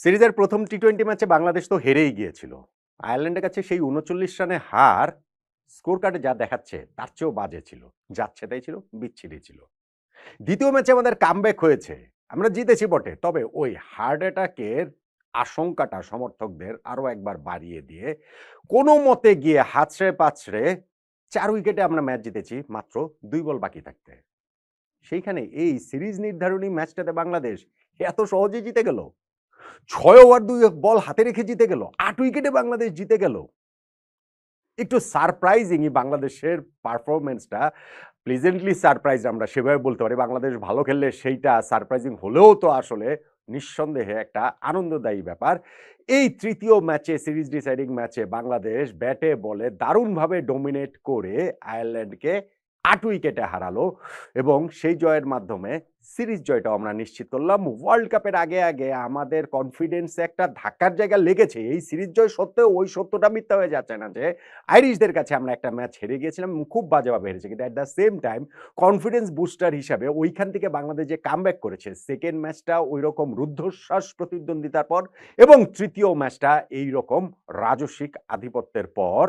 সিরিজের প্রথম T twenty ম্যাচে বাংলাদেশ তো হেরেই গিয়েছিল। আয়ারল্যান্ডের কাছে সেই উনচল্লিশ রানে হার স্কোর কার্ডে যা দেখাচ্ছে তার চেয়েও বাজে ছিল। যাচ্ছে তাই ছিল, বিচ্ছিরি ছিল। দ্বিতীয় ম্যাচে আমাদের কামব্যাক হয়েছে। আমরা জিতেছি বটে, তবে ওই হার্ট অ্যাটাকের আশঙ্কাটা সমর্থকদের আরও একবার বাড়িয়ে দিয়ে কোনো মতে গিয়ে হাতড়ে পাছড়ে চার উইকেটে আমরা ম্যাচ জিতেছি মাত্র দুই বল বাকি থাকতে। সেইখানে এই সিরিজ নির্ধারণী ম্যাচটাতে বাংলাদেশ এত সহজে জিতে গেল? ছয় ওভার দুই বল হাতে রেখে জিতে গেল, আট উইকেটে বাংলাদেশ জিতে গেল। একটু সারপ্রাইজিংই বাংলাদেশের পারফরমেন্সটা প্লেজেন্টলি সারপ্রাইজ আমরা সেভাবে বলতে পারি। বাংলাদেশ ভালো খেললে সেইটা সারপ্রাইজিং হলেও তো আসলে নিঃসন্দেহে একটা আনন্দদায়ী ব্যাপার। এই তৃতীয় ম্যাচে সিরিজ ডিসাইডিং ম্যাচে বাংলাদেশ ব্যাটে বলে দারুণভাবে ডোমিনেট করে আয়ারল্যান্ডকে আট উইকেটে হারালো এবং সেই জয়ের মাধ্যমে সিরিজ জয়টাও আমরা নিশ্চিত করলাম। ওয়ার্ল্ড কাপের আগে আগে আমাদের কনফিডেন্সে একটা ধাক্কার জায়গা লেগেছে। এই সিরিজ জয় সত্ত্বেও ওই সত্যটা মিথ্যা হয়ে যাচ্ছে না যে আইরিশদের কাছে আমরা একটা ম্যাচ হেরে গিয়েছিলাম খুব বাজেভাবে হেরেছি। কিন্তু at the same time confidence booster হিসাবে ওইখান থেকে বাংলাদেশ যে কামব্যাক করেছে সেকেন্ড ম্যাচটা ওই রকম রুদ্ধশ্বাস প্রতিদ্বন্দ্বিতার পর এবং তৃতীয় ম্যাচটা এই রকম রাজস্বিক আধিপত্যের পর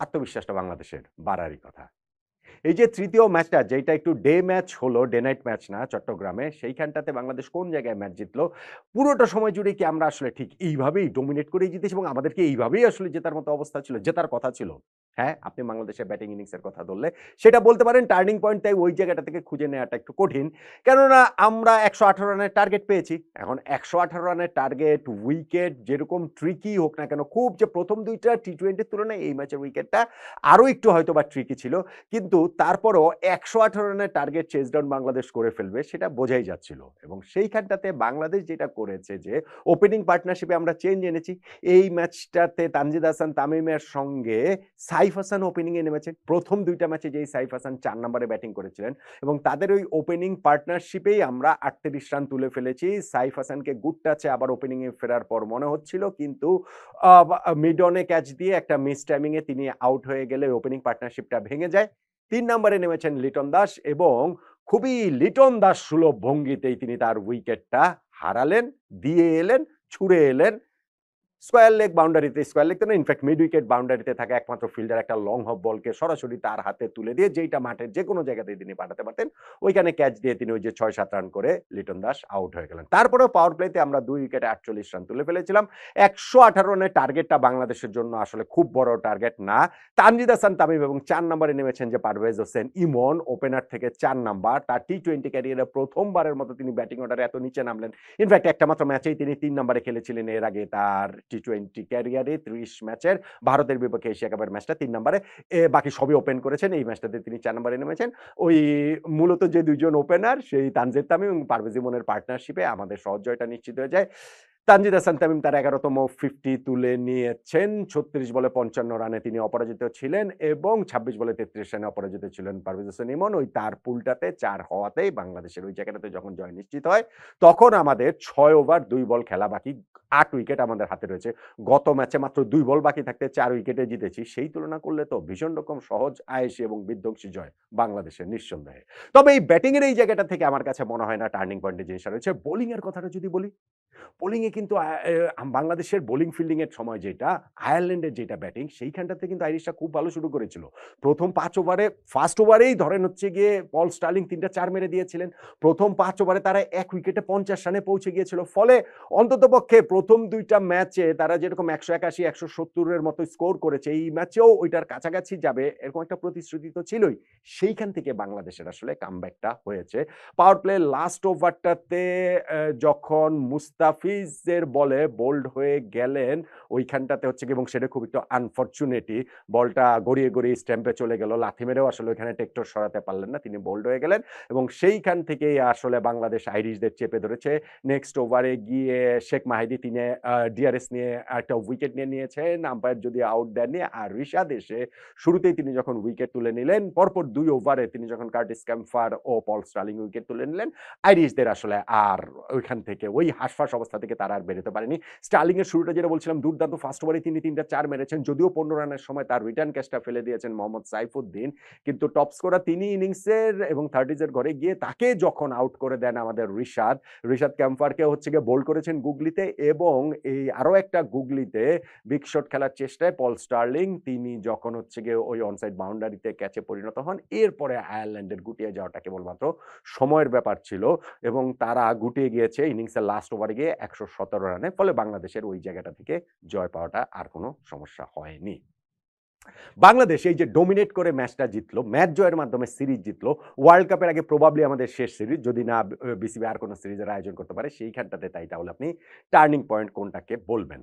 আত্মবিশ্বাসটা বাংলাদেশের বাড়ারই কথা। এই যে তৃতীয় ম্যাচটা যেটা একটু ডে ম্যাচ হলো, ডে নাইট ম্যাচ না, চট্টগ্রামে, সেইখানটাতে বাংলাদেশ কোন জায়গায় ম্যাচ জিতলো? পুরোটা সময় জুড়ে কি আমরা আসলে ঠিক এইভাবেই ডোমিনেট করেই জিতেছি এবং আমাদেরকে এইভাবেই আসলে জেতার মতো অবস্থা ছিল, জেতার কথা ছিল? হ্যাঁ আপনি বাংলাদেশের ব্যাটিং ইনিংসের কথা ধরলে সেটা বলতে পারেন টার্নিং পয়েন্ট তাই ওই জায়গাটা থেকে খুঁজে নেওয়াটা একটু কঠিন। কেননা আমরা একশো আঠারো রানের টার্গেট পেয়েছি, এখন একশো আঠারো রানের টার্গেট উইকেট যেরকম ট্রিকি হোক না কেন, খুব যে প্রথম দুইটা টি টোয়েন্টির তুলনায় এই ম্যাচের উইকেটটা আরও একটু হয়তো বা ট্রিকি ছিল, কিন্তু তারপরও একশো আঠারো রানের টার্গেট চেস ডাউন বাংলাদেশ করে ফেলবে, সেটা বোঝাই যাচ্ছিল। এবং সেইখানটাতে বাংলাদেশ যেটা করেছে যে ওপেনিং পার্টনারশিপে আমরা চেঞ্জ এনেছি, এই ম্যাচটাতে তানজিদ হাসান তামিমের সঙ্গে সাইফ হাসান ওপেনিংয়ে নেমেছেন প্রথম দুইটা ম্যাচে যেই সাইফ হাসান চার নম্বরে ব্যাটিং করেছিলেন এবং তাদের ওই ওপেনিং পার্টনারশিপেই আমরা আটত্রিশ রান তুলে ফেলেছি। সাইফ হাসানকে গুড টাচে আবার ওপেনিংয়ে ফেরার পর মনে হচ্ছিল, কিন্তু মিডনে ক্যাচ দিয়ে একটা মিস টাইমিংয়ে তিনি আউট হয়ে গেলে ওপেনিং পার্টনারশিপটা ভেঙে যায়। তিন নম্বরে নেমেছেন লিটন দাস এবং খুবই লিটন দাস সুলভ ভঙ্গিতেই তিনি তার উইকেটটা হারালেন, দিয়ে এলেন, ছুড়ে এলেন স্কোয়ার লেগ বাউন্ডারিতে স্কোয়ার লেগ না ইনফ্যাক্ট মিড উইকেট বাউন্ডারিতে থাকা একমাত্র ফিল্ডার একটা লং হপ বলকে সরাসরি তার হাতে তুলে দিয়ে যেইটা মাঠের যে কোনো জায়গাতে তিনি পাঠাতে পারতেন, ওইখানে ক্যাচ দিয়ে তিনি ওই যে ছয় সাত রান করে লিটন দাস আউট হয়ে গেলেন। তারপরেও পাওয়ার প্লেতে আমরা দুই উইকেটে আটচল্লিশ রান তুলে ফেলেছিলাম। একশো আঠারো রানের টার্গেটটা বাংলাদেশের জন্য আসলে খুব বড় টার্গেট না। তানজিদ হাসান তামিম এবং চার নম্বরে নেমেছেন যে পারভেজ হোসেন ইমন ওপেনার থেকে চার নাম্বার। তার টি টোয়েন্টি ক্যারিয়ারে প্রথমবারের মতো তিনি ব্যাটিং অর্ডারে এত নিচে নামলেন। ইনফ্যাক্ট একটা মাত্র ম্যাচেই তিনি তিন নম্বরে খেলেছিলেন। এর আগে তার টি টোয়েন্টি ক্যারিয়ারে ত্রিশ ম্যাচের, ভারতের বিপক্ষে এশিয়া কাপের ম্যাচটা তিন নম্বরে বাকি সবই ওপেন করেছেন, এই ম্যাচটাতে তিনি চার নম্বরে নেমেছেন। ওই মূলত যে দুইজন ওপেনার সেই তানজিদ তামিম এবং পারভেজ ইমনের পার্টনারশিপে আমাদের সহজ জয়টা নিশ্চিত হয়ে যায়। তানজিদ হাসান তামিম তার এগারোতম ফিফটি তুলে নিয়েছেন, ছত্রিশ বলে পঞ্চান্ন রানে তিনি অপরাজিত ছিলেন এবং ছাব্বিশ বলে তেত্রিশ রানে অপরাজিত ছিলেন পারভেজ হোসেন ইমন। ওই তার পুলটাতে চার হওয়াতেই বাংলাদেশের ওই জায়গাটাতে যখন জয় নিশ্চিত হয়, তখন আমাদের ছয় ওভার দুই বল খেলা বাকি আট উইকেট আমাদের হাতে রয়েছে। গত ম্যাচে মাত্র দুই বল বাকি থাকতে চার উইকেটে জিতেছি, সেই তুলনা করলে তো ভীষণ রকম সহজ, আয়েসি এবং বিধ্বংসী জয় বাংলাদেশের নিঃসন্দেহে। তবে এই ব্যাটিংয়ের এই জায়গাটা থেকে আমার কাছে মনে হয় না টার্নিং পয়েন্টে জিনিসটা রয়েছে, বোলিংয়ের কথাটা যদি বলি, বোলিংয়ে কিন্তু বাংলাদেশের বোলিং ফিল্ডিং এর সময় যেটা, আয়ারল্যান্ডের যেটা ব্যাটিং, সেইখানটাতে কিন্তু আইরিশটা খুব ভালো শুরু করেছিল। প্রথম পাঁচ ওভারে, ফার্স্ট ওভারেই ধরেন হচ্ছে গিয়ে পল স্টার্লিং তিনটা চার মেরে দিয়েছিলেন। প্রথম পাঁচ ওভারে তারা এক উইকেটে পঞ্চাশ রানে পৌঁছে গিয়েছিল, ফলে অন্ততপক্ষে প্রথম দুইটা ম্যাচে তারা যেরকম একশো একাশি, একশো সত্তরের মতো স্কোর করেছে, এই ম্যাচেও ওইটার কাছাকাছি যাবে, এরকম একটা প্রতিশ্রুতি তো ছিলই। সেইখান থেকে বাংলাদেশের আসলে কামব্যাকটা হয়েছে। পাওয়ার প্লে লাস্ট ওভারটাতে যখন মুস্তাফিজের বলে বোল্ড হয়ে গেলেন, ওইখানটাতে হচ্ছে কি, এবং সেটা খুব একটু আনফর্চুনেটলি বলটা গড়িয়ে গড়িয়ে স্ট্যাম্পে চলে গেল, লাথি মেরেও আসলে ওইখানে টেক্টর সরাতে পারলেন না, তিনি বোল্ড হয়ে গেলেন, এবং সেইখান থেকেই আসলে বাংলাদেশ আইরিশদের চেপে ধরেছে। নেক্সট ওভারে গিয়ে শেখ মাহিদি তিনি ডিআরএস নিয়ে একটা উইকেট নিয়ে নিয়েছেন আম্পায়ার যদি আউট দেননি, আর রিশাদ এসে শুরুতেই তিনি যখন উইকেট তুলে নিলেন, পরপর দুই ওভারে তিনি যখন কার্টিস ক্যাম্পার ও পল স্টার্লিং উইকেট তুলে নিলেন আইরিশদের আসলে আর ওইখান থেকে, ওই হাসফাস অবস্থা থেকে তারা আর বেরোতে পারেনি। স্টার্লিং এর শুরুটা যেটা বলছিলাম, দুর্দান্ত ফার্স্ট ওভারে তিনি তিনটা চার মেরেছেন, যদিও পনেরো রানের সময় তার রিটার্ন ক্যাচটা ফেলে দিয়েছেন মোহাম্মদ সাইফুদ্দিন, কিন্তু টপ স্কোরার তিনি ইনিংসের এবং থার্টিজের ঘরে গিয়ে তাকে যখন আউট করে দেন আমাদের রিশাদ রিশাদ ক্যাম্পারকে হচ্ছে গিয়ে বোল্ড করেছেন গুগলিতে এবং এই আরও একটা গুগলিতে বিগ শট খেলার চেষ্টায় পল স্টার্লিং তিনি যখন হচ্ছে গিয়ে ওই অনসাইড বাউন্ডারিতে ক্যাচে পরিণত হন, এরপরে আয়ারল্যান্ডের গুটিয়ে যাওয়াটা কেবলমাত্র সময়ের ব্যাপার ছিল এবং তারা গুটিয়ে গিয়েছে ইনিংসের লাস্ট ওভারে গিয়ে একশো সতেরো রানে, ফলে বাংলাদেশের ওই জায়গাটা থেকে জয় পাওয়াটা আর কোনো সমস্যা হয়নি। বাংলাদেশ এই যে ডোমিনেট করে ম্যাচটা জিতলো ম্যাচ জয়ের মাধ্যমে সিরিজ জিতলো ওয়ার্ল্ড কাপের আগে প্রবাবলি আমাদের শেষ সিরিজ যদি না বিসিবি আর কোনো সিরিজের আয়োজন করতে পারে, সেইখানটাতে তাই তাহলে আপনি টার্নিং পয়েন্ট কোনটাকে বলবেন।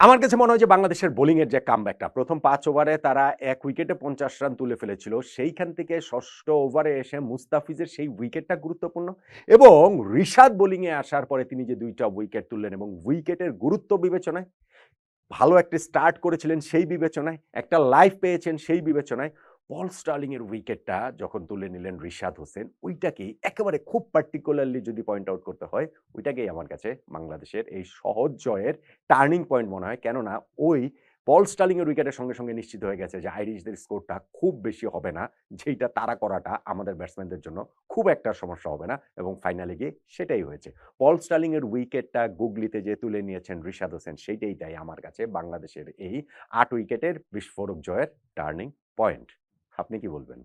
আমার কাছে মনে হয় যে বাংলাদেশের বোলিংয়ের যে কামব্যাকটা প্রথম পাঁচ ওভারে তারা এক উইকেটে পঞ্চাশ রান তুলে ফেলেছিল, সেইখান থেকে ষষ্ঠ ওভারে এসে মুস্তাফিজের সেই উইকেটটা গুরুত্বপূর্ণ এবং রিশাদ বোলিংয়ে আসার পরে তিনি যে দুইটা উইকেট তুললেন এবং উইকেটের গুরুত্ব বিবেচনায় ভালো একটা স্টার্ট করেছিলেন সেই বিবেচনায়, একটা লাইফ পেয়েছেন সেই বিবেচনায়। পল স্টার্লিং এর উইকেটটা যখন তুলে নিলেন রিশাদ হোসেন, ওইটাকেই একেবারে খুব পার্টিকুলারলি যদি পয়েন্ট আউট করতে হয়, ওইটাকেই আমার কাছে বাংলাদেশের এই সহজ জয়ের টার্নিং পয়েন্ট মনে হয়। কেননা ওই পল স্টালিংয়ের উইকেটের সঙ্গে সঙ্গে নিশ্চিত হয়ে গেছে যে আইরিশদের স্কোরটা খুব বেশি হবে না, যেইটা তারা করাটা আমাদের ব্যাটসম্যানদের জন্য খুব একটা সমস্যা হবে না এবং ফাইনালে গিয়ে সেটাই হয়েছে। পল স্টালিংয়ের উইকেটটা গুগলিতে যে তুলে নিয়েছেন রিশাদ হোসেন, সেইটাই তাই আমার কাছে বাংলাদেশের এই আট উইকেটের বিস্ফোরক জয়ের টার্নিং পয়েন্ট। আপনি কি বলবেন?